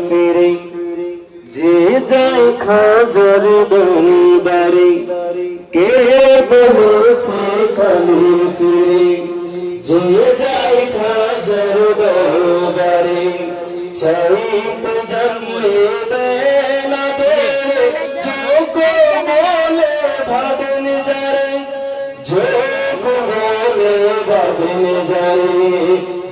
ফিরে যে যায় খাজার দরবারে কে বলেছে খালি ফিরে যে যায় খাজার দরবারে চাইতে জানলে ভাবেন যারে যোগ বলে ভাবেন যারে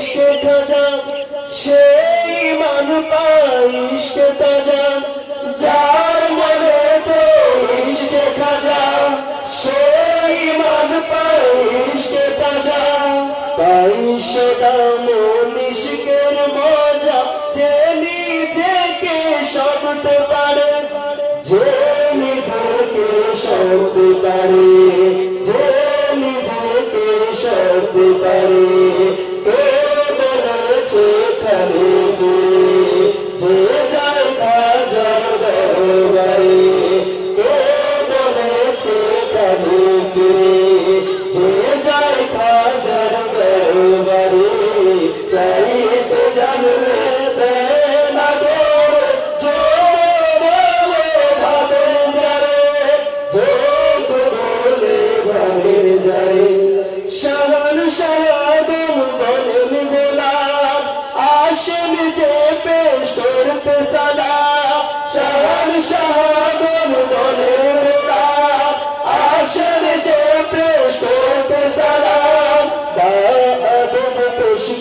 ইশকে খাজা, সেই মান পায় ইশকে তাজা। যার মনেতে ইশকে খাজা, সেই মান পায় ইশকে তাজা। তাই সেটা মন ইশকের মজা, যে নিজেকে সবতে পারে, যে নিজেকে সবতে পারে।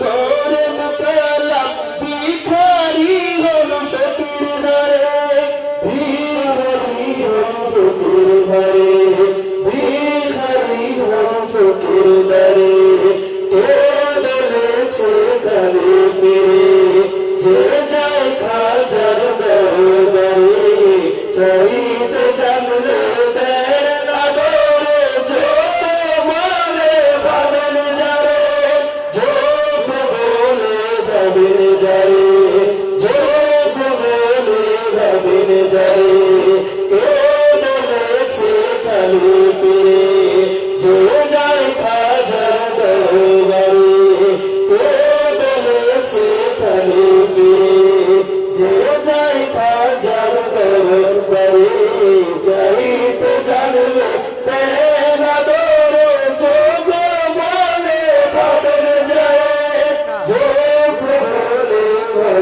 করে মুকালা ভিখারি হল ফকির ধরে ভিখারি হল ফকির ধরে ভিখারি হল ফকির ধরে কে বলেছে ঘরে ফিরে? যে যায় খাজার দরবারে, চাই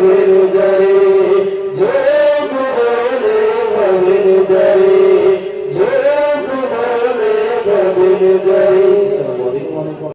মন যায় যোগ বলে মন যায়